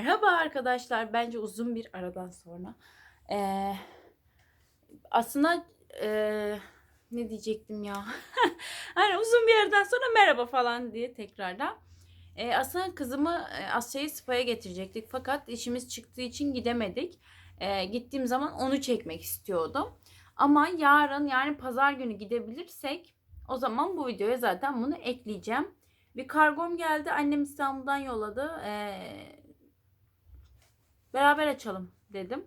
Merhaba arkadaşlar. Bence uzun bir aradan sonra. Ee, aslında ee, ne diyecektim ya? hani uzun bir aradan sonra merhaba falan diye tekrardan. Ee, aslında kızımı e, Asya'yı spa'ya getirecektik. Fakat işimiz çıktığı için gidemedik. Ee, gittiğim zaman onu çekmek istiyordum. Ama yarın yani pazar günü gidebilirsek o zaman bu videoya zaten bunu ekleyeceğim. Bir kargom geldi. Annem İstanbul'dan yolladı. Ee, beraber açalım dedim.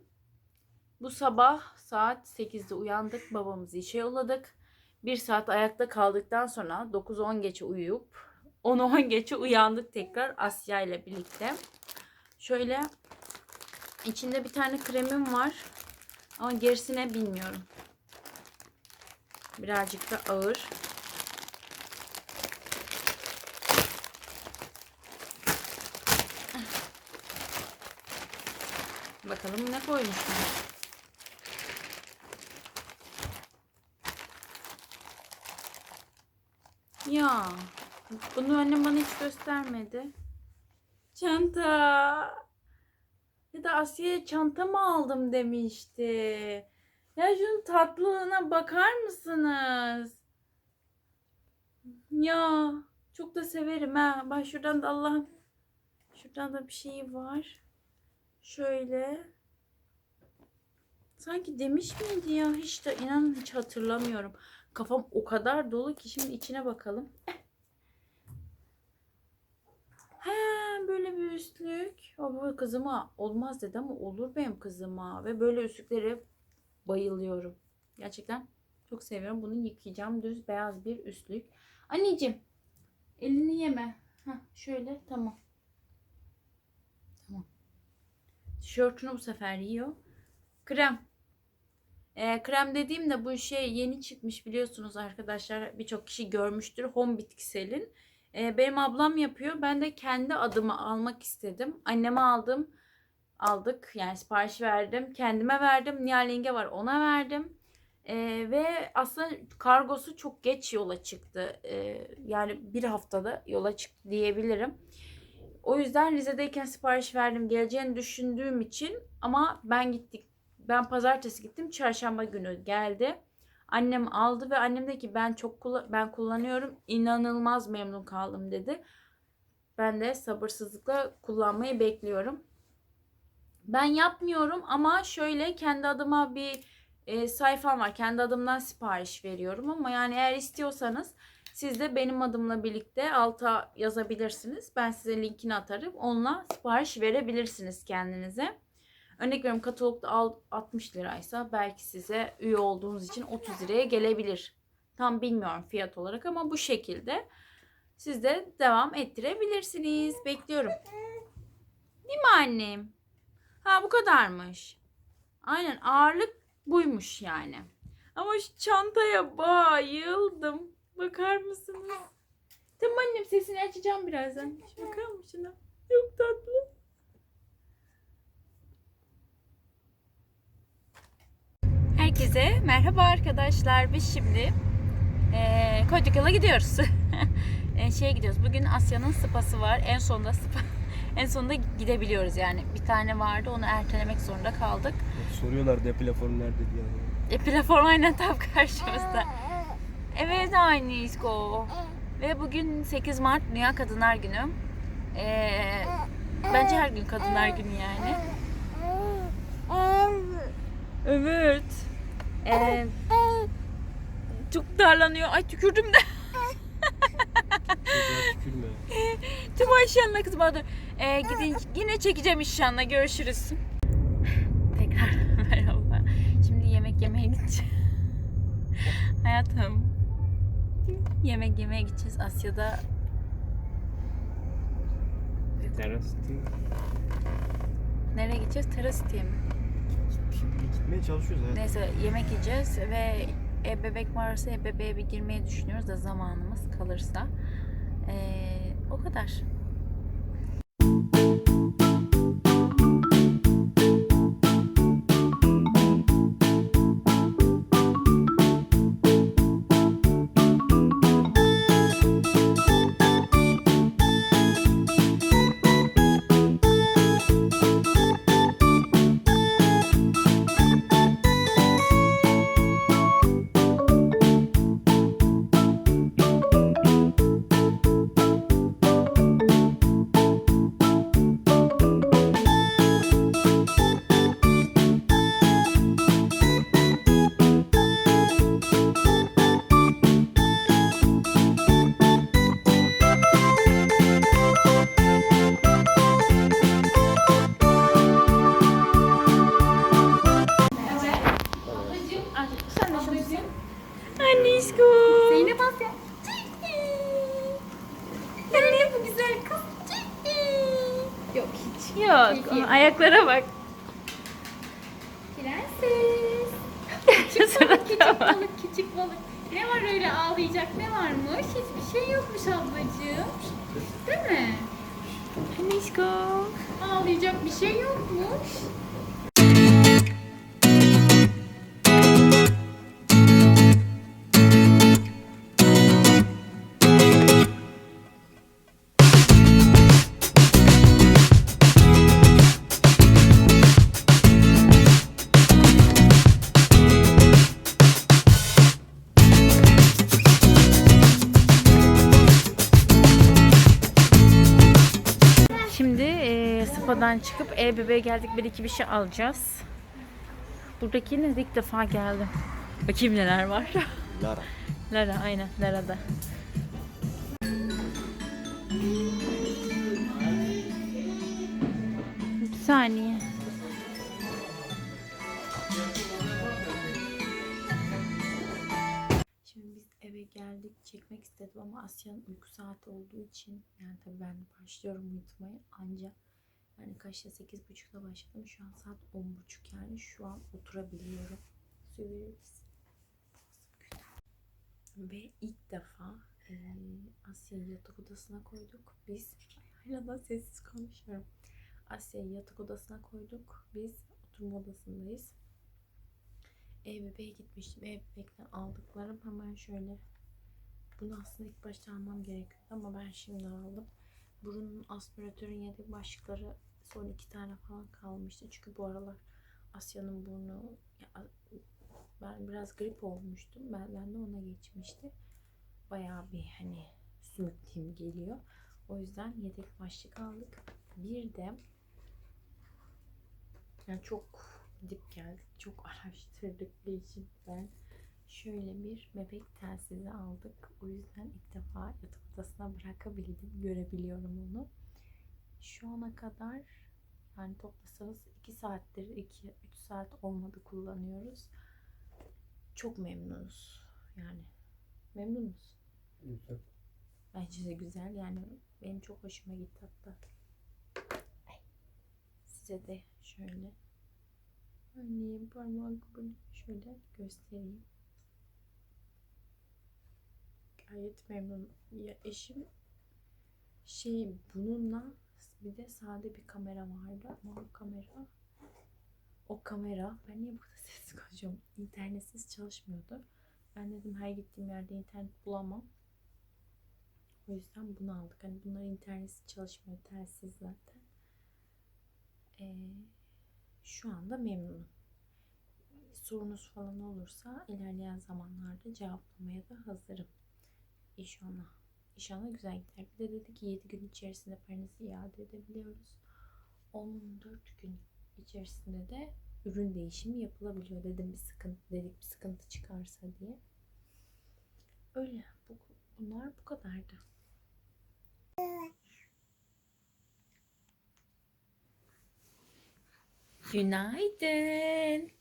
Bu sabah saat 8'de uyandık. Babamızı işe yolladık. Bir saat ayakta kaldıktan sonra 9-10 geçe uyuyup 10-10 geçe uyandık tekrar Asya ile birlikte. Şöyle içinde bir tane kremim var. Ama gerisine bilmiyorum. Birazcık da ağır. Bakalım ne koymuşlar. Ya bunu annem bana hiç göstermedi. Çanta. Ya da Asya'ya çanta mı aldım demişti. Ya şunun tatlılığına bakar mısınız? Ya çok da severim ha. Bak şuradan da Allah'ım. Şuradan da bir şey var. Şöyle. Sanki demiş miydi ya? Hiç de inanın hiç hatırlamıyorum. Kafam o kadar dolu ki şimdi içine bakalım. He böyle bir üstlük. Bu kızıma olmaz dedi ama olur benim kızıma. Ve böyle üstlüklere bayılıyorum. Gerçekten çok seviyorum. Bunu yıkayacağım. Düz beyaz bir üstlük. Anneciğim elini yeme. Heh, şöyle. Tamam. Tişörtünü bu sefer yiyor. Krem. E, krem dediğimde bu şey yeni çıkmış biliyorsunuz arkadaşlar. Birçok kişi görmüştür. Home Bitkisel'in. E, benim ablam yapıyor. Ben de kendi adımı almak istedim. Anneme aldım. Aldık. Yani sipariş verdim. Kendime verdim. Nihal yenge var ona verdim. E, ve aslında kargosu çok geç yola çıktı. E, yani bir haftada yola çıktı diyebilirim. O yüzden Rize'deyken sipariş verdim. Geleceğini düşündüğüm için ama ben gittik ben pazartesi gittim. Çarşamba günü geldi. Annem aldı ve annem dedi ki ben çok ben kullanıyorum. İnanılmaz memnun kaldım dedi. Ben de sabırsızlıkla kullanmayı bekliyorum. Ben yapmıyorum ama şöyle kendi adıma bir e, sayfam var. Kendi adımdan sipariş veriyorum ama yani eğer istiyorsanız siz de benim adımla birlikte alta yazabilirsiniz. Ben size linkini atarım. Onunla sipariş verebilirsiniz kendinize. Örnek veriyorum katalogda 60 liraysa belki size üye olduğunuz için 30 liraya gelebilir. Tam bilmiyorum fiyat olarak ama bu şekilde siz de devam ettirebilirsiniz. Bekliyorum. Değil mi annem? Ha bu kadarmış. Aynen ağırlık buymuş yani. Ama şu çantaya bayıldım. Bakar mısınız? Tamam annem sesini açacağım birazdan. Şu bakar mısın? Çok tatlı. Herkese merhaba arkadaşlar. Biz şimdi e, Kocakal'a gidiyoruz. e, şeye gidiyoruz. Bugün Asya'nın spası var. En sonunda spa, en sonunda gidebiliyoruz yani. Bir tane vardı onu ertelemek zorunda kaldık. Soruyorlar depilaform nerede diye. E, platform aynen tam karşımızda. Evet Aynisko. Ve bugün 8 Mart Dünya Kadınlar Günü. E, bence her gün Kadınlar Günü yani. Evet. Ee, çok darlanıyor. Ay tükürdüm de. Tükürme. Tüm Ayşen'le kızım dur. Ee, gidin yine çekeceğim inşallah. Görüşürüz. Tekrar merhaba. Şimdi yemek yemeye gideceğiz. Hayatım. Yemek yemeye gideceğiz Asya'da. Teras. Nereye gideceğiz? Terasitiye mi? Şimdi gitmeye çalışıyoruz ha. Neyse yemek yiyeceğiz ve e, bebek varsa e, bebeğe bir girmeyi düşünüyoruz da zamanımız kalırsa. Ee, o kadar. Küçük balık, küçük balık. Ne var öyle ağlayacak ne varmış? Hiçbir şey yokmuş ablacığım. Değil mi? Anişko. Ağlayacak bir şey yokmuş. Spadan çıkıp e-bebeğe geldik. Bir iki bir şey alacağız. Buradaki yine ilk defa geldim. Bakayım neler var. Lara. Lara aynen Lara'da. Bir saniye. Şimdi biz eve geldik. Çekmek istedim ama Asya'nın uyku saati olduğu için yani tabii ben başlıyorum uyutmaya ancak yani kaçta 8.30'da başladım. Şu an saat 10.30 yani şu an oturabiliyorum. Su? Ve ilk defa eee Asya'yı yatak odasına koyduk. Biz hala da sessiz konuşuyorum. Asya'yı yatak odasına koyduk. Biz oturma odasındayız. E-bebeğe gitmiştim. E-bebekten aldıklarım hemen şöyle. Bunu aslında ilk başta almam gerekiyordu ama ben şimdi aldım. Burunun aspiratörün yedek başlıkları son iki tane falan kalmıştı. Çünkü bu aralar Asya'nın burnu ya, ben biraz grip olmuştum. Benden de ona geçmişti. Bayağı bir hani sümüklüğüm geliyor. O yüzden yedek başlık aldık. Bir de yani çok dip geldik. Çok araştırdık için ben şöyle bir bebek telsizi aldık. O yüzden ilk defa yatak odasına bırakabildim. Görebiliyorum onu. Şu ana kadar yani toplasanız 2 saattir 2 3 saat olmadı kullanıyoruz. Çok memnunuz. Yani memnunuz. Güzel. Bence de güzel. Yani benim çok hoşuma gitti hatta. Size de şöyle örneğin parmak şöyle göstereyim. Gayet memnunum. Ya eşim şey bununla bir de sade bir kamera vardı ama o kamera o kamera ben niye burada ses konuşuyorum internetsiz çalışmıyordu. Ben dedim her gittiğim yerde internet bulamam. O yüzden bunu aldık. Hani bunlar internetsiz çalışmıyor. Telsiz zaten. Ee, şu anda memnunum. Sorunuz falan olursa ilerleyen zamanlarda cevaplamaya da hazırım. İnşallah. İnşallah güzel gider. Bir de dedi ki 7 gün içerisinde paranızı iade edebiliyoruz. 14 gün içerisinde de ürün değişimi yapılabiliyor dedim bir sıkıntı dedik bir sıkıntı çıkarsa diye. Öyle. Bu, bunlar bu kadardı. Günaydın.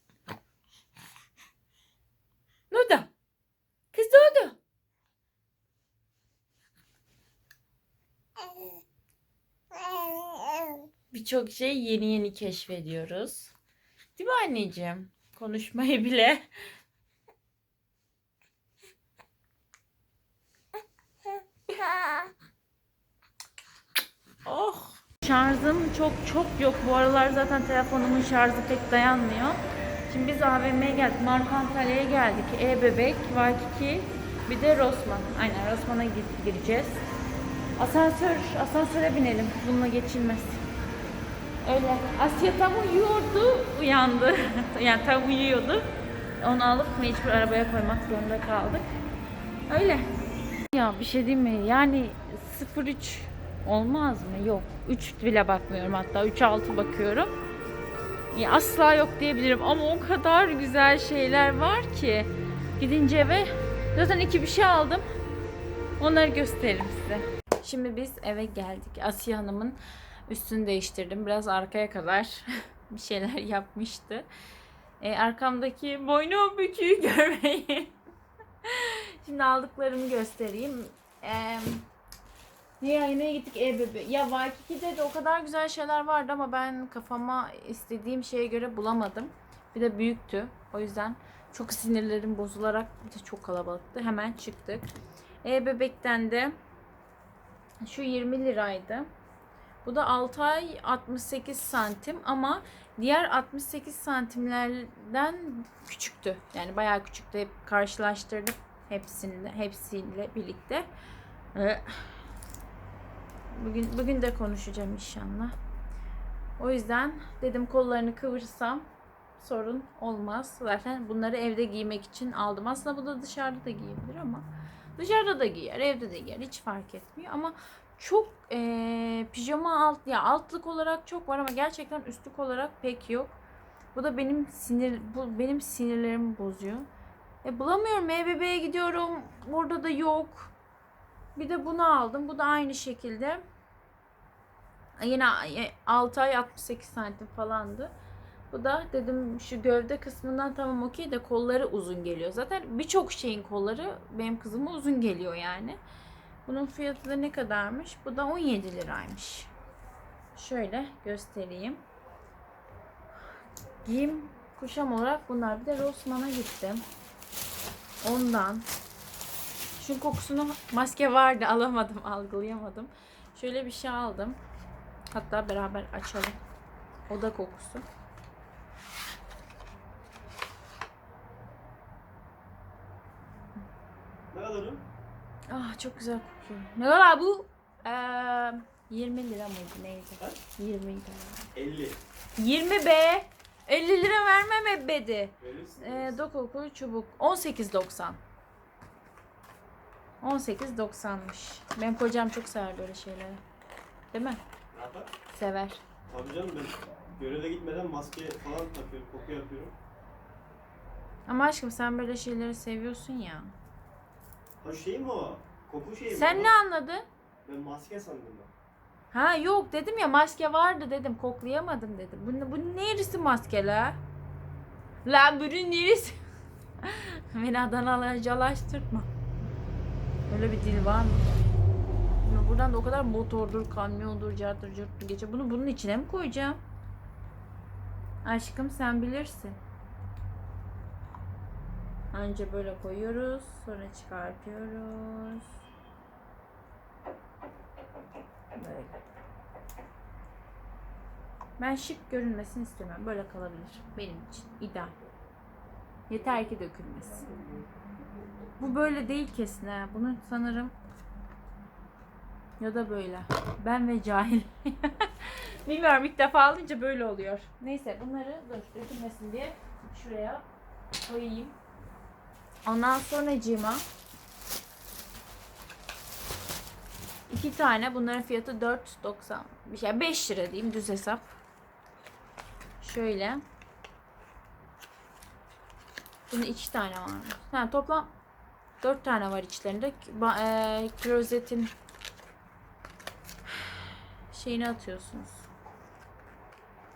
Birçok şey yeni yeni keşfediyoruz. Değil mi anneciğim? Konuşmayı bile. Oh. Şarjım çok çok yok. Bu aralar zaten telefonumun şarjı pek dayanmıyor. Şimdi biz AVM'ye geldik. Marka Antalya'ya geldik. E-Bebek, Vakiki, bir de Rosman. Aynen Rosman'a gireceğiz. Asansör, asansöre binelim. Bununla geçilmez. Öyle. Asya tam uyuyordu, uyandı. yani tam uyuyordu. Onu alıp mecbur arabaya koymak zorunda kaldık. Öyle. Ya bir şey diyeyim mi? Yani 03 olmaz mı? Yok. 3 bile bakmıyorum hatta. 3-6 bakıyorum. Ya asla yok diyebilirim ama o kadar güzel şeyler var ki. Gidince eve zaten iki bir şey aldım. Onları gösteririm size. Şimdi biz eve geldik. Asiye Hanım'ın üstünü değiştirdim. Biraz arkaya kadar bir şeyler yapmıştı. E, arkamdaki boynu büküğü görmeyin. Şimdi aldıklarımı göstereyim. E, Niye yemeğe gittik ev bebe. Ya Waikiki'de de o kadar güzel şeyler vardı ama ben kafama istediğim şeye göre bulamadım. Bir de büyüktü. O yüzden çok sinirlerim bozularak bir de çok kalabalıktı. Hemen çıktık. E bebekten de şu 20 liraydı. Bu da 6 ay 68 santim ama diğer 68 santimlerden küçüktü. Yani bayağı küçüktü. Hep karşılaştırdık hepsini hepsiyle birlikte. Ee, Bugün bugün de konuşacağım inşallah. O yüzden dedim kollarını kıvırsam sorun olmaz. Zaten bunları evde giymek için aldım. Aslında bu da dışarıda da giyebilir ama dışarıda da giyer, evde de giyer. Hiç fark etmiyor ama çok eee, pijama alt ya altlık olarak çok var ama gerçekten üstlük olarak pek yok. Bu da benim sinir bu benim sinirlerimi bozuyor. E bulamıyorum. EBB'ye gidiyorum. Burada da yok. Bir de bunu aldım. Bu da aynı şekilde. Yine 6 ay 68 santim falandı. Bu da dedim şu gövde kısmından tamam okey de kolları uzun geliyor. Zaten birçok şeyin kolları benim kızıma uzun geliyor yani. Bunun fiyatı da ne kadarmış? Bu da 17 liraymış. Şöyle göstereyim. Giyim kuşam olarak bunlar. Bir de Rossmann'a gittim. Ondan Şunun kokusunu maske vardı alamadım algılayamadım. Şöyle bir şey aldım. Hatta beraber açalım. Oda kokusu. Ne kadar o? Ah çok güzel kokuyor. Ne kadar bu? Ee, 20 lira mıydı neydi? Kaç? 20 lira. 50. 20 be. 50 lira vermem ebedi. Verirsin. Ee, doku çubuk 18.90. 18.90'mış. Benim kocam çok sever böyle şeyleri. Değil mi? Ne yapar? Sever. Tabii canım ben göreve gitmeden maske falan takıyorum, koku yapıyorum. Ama aşkım sen böyle şeyleri seviyorsun ya. Ha şey mi o? Koku şey mi? Sen ne anladın? Ben maske sandım ben. Ha yok dedim ya maske vardı dedim koklayamadım dedim. Bu, bu neresi maske la? La bunun neresi? Beni Adanalı'ya calaştırma. Öyle bir dil var mı? Ya Buradan da o kadar motordur, kamyondur, cartır, cırttır geçe. Bunu bunun içine mi koyacağım? Aşkım sen bilirsin. Önce böyle koyuyoruz. Sonra çıkartıyoruz. Böyle. Ben şık görünmesini istemem. Böyle kalabilir. Benim için ideal. Yeter ki dökülmesin. Bu böyle değil kesin ha. Bunu sanırım ya da böyle. Ben ve cahil. Bilmiyorum ilk defa alınca böyle oluyor. Neyse bunları dur dökülmesin diye şuraya koyayım. Ondan sonra cima iki tane bunların fiyatı 4.90 bir şey 5 lira diyeyim düz hesap. Şöyle. Bunun iki tane var. Ha, toplam dört tane var içlerinde. Ba- e, klozetin şeyini atıyorsunuz.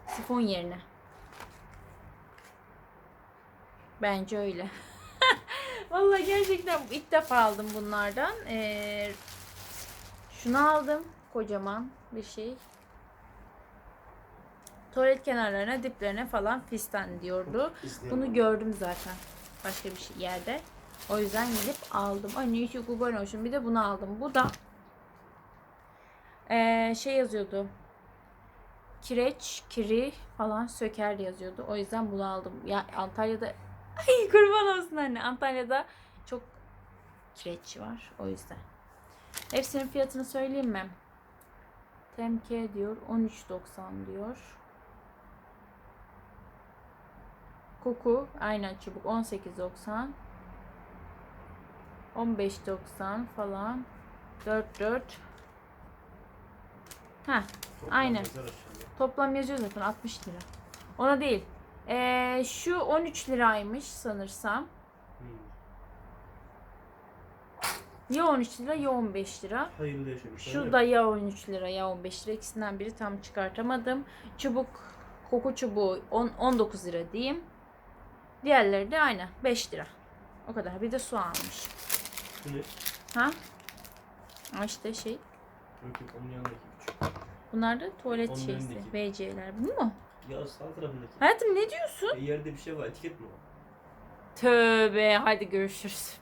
Sifon yerine. Bence öyle. Vallahi gerçekten ilk defa aldım bunlardan. Ee, şunu aldım. Kocaman bir şey. Tuvalet kenarlarına, diplerine falan fistan diyordu. Bunu gördüm zaten. Başka bir şey yerde. O yüzden gidip aldım. Ay ne çok kurban olsun. Bir de bunu aldım. Bu da ee, şey yazıyordu. Kireç, kiri falan söker yazıyordu. O yüzden bunu aldım. Ya Antalya'da ay kurban olsun anne. Antalya'da çok kireç var. O yüzden. Hepsinin fiyatını söyleyeyim mi? Temke diyor 13.90 diyor. Koku aynen çubuk 18.90 15.90 falan 4 4 Ha aynen. toplam yazıyor zaten 60 lira. Ona değil. Ee, şu 13 liraymış sanırsam. Hmm. Ya 13 lira ya 15 lira. Hayırlı yaşamış. Şu da ya 13 lira ya 15 lira. İkisinden biri tam çıkartamadım. Çubuk, koku çubuğu 10, 19 lira diyeyim. Diğerleri de aynı 5 lira. O kadar. Bir de su almış. Ne? Ha? Ha işte şey. Yok yok onun yanındaki küçük. Bunlar da tuvalet Onun şeysi. önündeki. WC'ler. Bu mu? Ya sağ tarafındaki. Hayatım ne diyorsun? E, yerde bir şey var etiket mi var? Tövbe hadi görüşürüz.